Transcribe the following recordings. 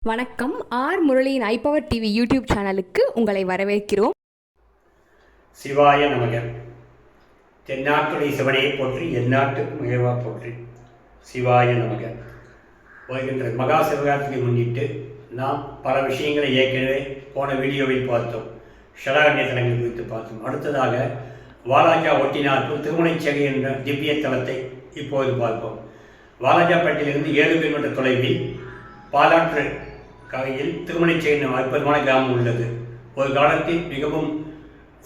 வணக்கம். ஆர் முரளியின் ஐபவர் TV YouTube சேனலுக்கு உங்களை வரவேற்கிறோம். சிவாய நமக. தென்னாட்டுடைய சிவனையை போற்றி எந்நாட்டுக்கும் இறைவா போற்றி. சிவாய நமக. வருகின்ற மகா சிவராத்திரி முன்னிட்டு நாம் பல விஷயங்களை ஏற்கனவே போன வீடியோவில் பார்த்தோம். ஷடாரண்ய தலங்கள் குறித்து பார்த்தோம். அடுத்ததாக வாலாஜா ஒட்டினார்பூர் திருமணைச்சேகை என்ற திவ்ய தலத்தை இப்போது பார்ப்போம். வாலாஜாப்பேட்டையிலிருந்து ஏழு கிலோமீட்டர் தொலைவில் பாலாற்று கரையில் திருமணைச்சேகை என்ற அற்புதமான கிராமம் உள்ளது. ஒரு காலத்தில் மிகவும்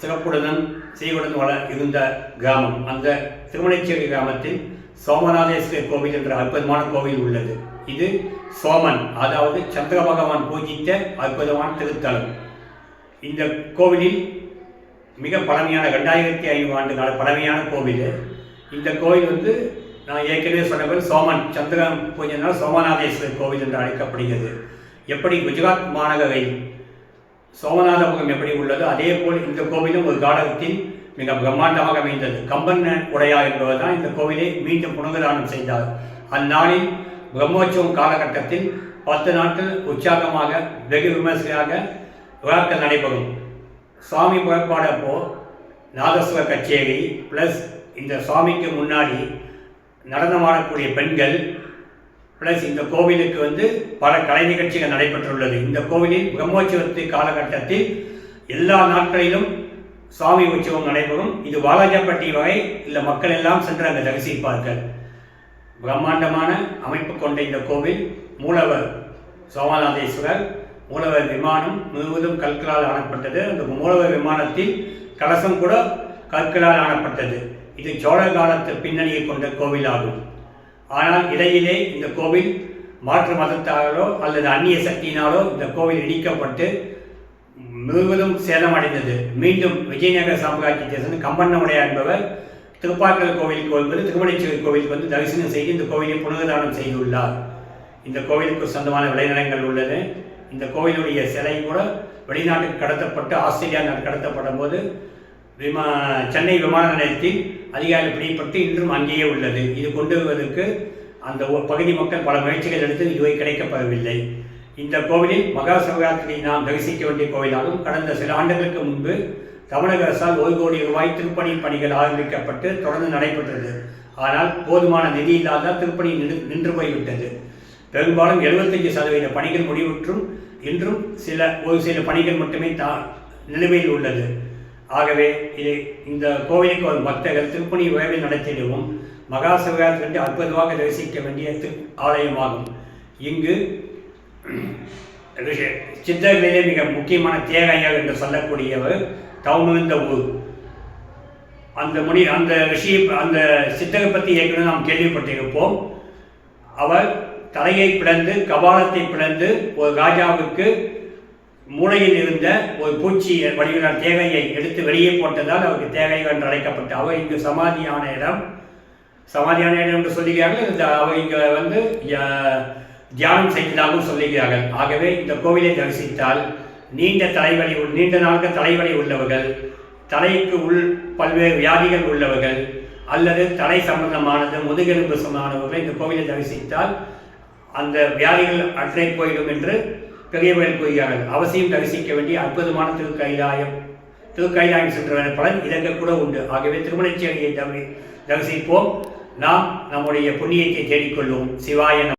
சிறப்புடனும் சீருடன் வள இருந்த கிராமம். அந்த திருமணிச்சேரி கிராமத்தில் சோமநாதேஸ்வரர் கோவில் என்ற அற்புதமான கோவில் உள்ளது. இது சோமன் அதாவது சந்திர பகவான் பூஜித்த அற்புதமான திருத்தலம். இந்த கோவிலில் மிக பழமையான ரெண்டாயிரத்தி ஐநூறு ஆண்டு கால பழமையான கோவில். இந்த கோவில் வந்து நான் ஏற்கனவே சொன்னபோது சோமன் சந்திரன் பூஜைனால் சோமநாதேஸ்வரர் கோவில் என்று அழைக்கப்படுகிறது. எப்படி குஜராத் மாநகரில் சோமநாதபுரம் எப்படி உள்ளதோ அதே போல் இந்த கோவிலும் ஒரு காலத்தில் மிக பிரம்மாண்டமாக அமைந்தது. கம்பன் உடையா என்பவர் தான் இந்த கோவிலை மீண்டும் புனர்தானம் செய்தார். அந்நாளில் பிரம்மோற்சவம் காலகட்டத்தில் பத்து நாட்கள் உற்சாகமாக வெகு விமர்சையாக விழாக்கள் நடைபெறும். சுவாமி புறப்பாடப்போ நாதஸ்வர கச்சேரி ப்ளஸ் இந்த சுவாமிக்கு முன்னாடி நடனமாடக்கூடிய பெண்கள் ப்ளஸ் இந்த கோவிலுக்கு வந்து பல கலை நிகழ்ச்சிகள் நடைபெற்றுள்ளது. இந்த கோவிலில் பிரம்மோற்சவத்து காலகட்டத்தில் எல்லா நாட்களிலும் சுவாமி உற்சவம் நடைபெறும். இது வாலாஜாப்பட்டி வகை இல்லை மக்கள் எல்லாம் சென்று அங்கே தரிசிப்பார்கள். பிரம்மாண்டமான அமைப்பு கொண்ட இந்த கோவில் மூலவர் சோமநாதேஸ்வரர் மூலவர் விமானம் முழுவதும் கற்களால் ஆனப்பட்டது அந்த மூலவர் விமானத்தில் கலசம் கூட கற்களால் ஆனப்பட்டது இது சோழ காலத்து பின்னணியை கொண்ட கோவிலாகும். ஆனால் இடையிலே இந்த கோவில் மாற்று மதத்தாலோ அல்லது அந்நிய சக்தியினாலோ இந்த கோவில் இடிக்கப்பட்டு முழுவதும் சேதமடைந்தது. மீண்டும் விஜயநகர சாம்ராஜ்யத்தை சேர்ந்த கம்பண்ணமுடைய என்பவர் திருப்பாக்கல் கோவிலுக்கு வந்து திருமணச்சேரி கோவிலுக்கு வந்து தரிசனம் செய்து இந்த கோவிலை புனர்தானம் செய்துள்ளார். இந்த கோவிலுக்கு சொந்தமான விளைநிலங்கள் உள்ளது. இந்த கோவிலுடைய சிலை கூட வெளிநாட்டுக்கு கடத்தப்பட்டு ஆஸ்திரேலியா நாடு கடத்தப்படும் போது விமா சென்னை விமான நிலையத்தில் அதிகாரி பிடிப்பட்டு இன்றும் அங்கேயே உள்ளது. இது கொண்டு வருவதற்கு அந்த பகுதி மக்கள் பல முயற்சிகள் எடுத்து இதுவை கிடைக்கப்படவில்லை. இந்த கோவிலில் மகா சிவராத்திரி நாம் தரிசிக்க வேண்டிய கோவிலாகும் கடந்த சில ஆண்டுகளுக்கு முன்பு தமிழக அரசால் ஒரு கோடி ரூபாய் திருப்பணி பணிகள் ஆரம்பிக்கப்பட்டு தொடர்ந்து நடைபெற்றது. ஆனால் போதுமான நிதி இல்லாத திருப்பணி நின்று நின்று போய்விட்டது. பெரும்பாலும் 75% சதவீத பணிகள் முடிவுற்றும் இன்றும் சில ஒரு சில பணிகள் மட்டுமே தா நிலுவையில் உள்ளது. ஆகவே இது இந்த கோவிலுக்கு வரும் பக்தர்கள் திருப்பணி உயர்வில் நடத்திடுவோம் மகா சிவராத்திரி அற்புதமாக தரிசிக்க வேண்டிய திரு ஆலயமாகும். இங்கு சித்தர்களிலே மிக முக்கியமான தேகையால் என்று சொல்லக்கூடியவர் தவுமிழ்ந்த ஊர் அந்த முனி அந்த ரிஷி அந்த சித்தரை பற்றி ஏற்கனவே நாம் கேள்விப்பட்டிருப்போம். அவர் தலையை பிளந்து கபாலத்தை பிளந்து ஒரு ராஜாவுக்கு மூளையில் இருந்த ஒரு பூச்சி வடிவிலான தேவையை எடுத்து வெளியே போட்டதால் அவருக்கு தேவை என்று அழைக்கப்பட்டு அவர் இங்கு சமாதியான இடம் சமாதியான இடம் என்று சொல்லுகிறார்கள். இந்த அவர் இங்கே வந்து தியானம் செய்ததாகவும் சொல்லுகிறார்கள். ஆகவே இந்த கோவிலை தரிசித்தால் நீண்ட தலைவலி உள்- நீண்ட நாட்கள் தலைவலி உள்ளவர்கள் தலைக்கு உள் பல்வேறு வியாதிகள் உள்ளவர்கள் அல்லது தலை சம்பந்தமானது முதுகெலும்பு சம்பந்தமானவர்கள் இந்த கோவிலை தரிசித்தால் அந்த வியாதிகள் அற்றை போயிடும் என்று பெரியவர்கள் கூறுகிறார்கள் அவசியம் தரிசிக்க வேண்டிய அற்புதமான திருக்கைலாயம். திருக்கைலாயம் சென்றவர்கள் பலன் இதற்கு கூட உண்டு. ஆகவே திருமணச்சேரியை தவி தரிசிப்போம். நாம் நம்முடைய புண்ணியத்தை தேடிக்கொள்வோம். சிவாய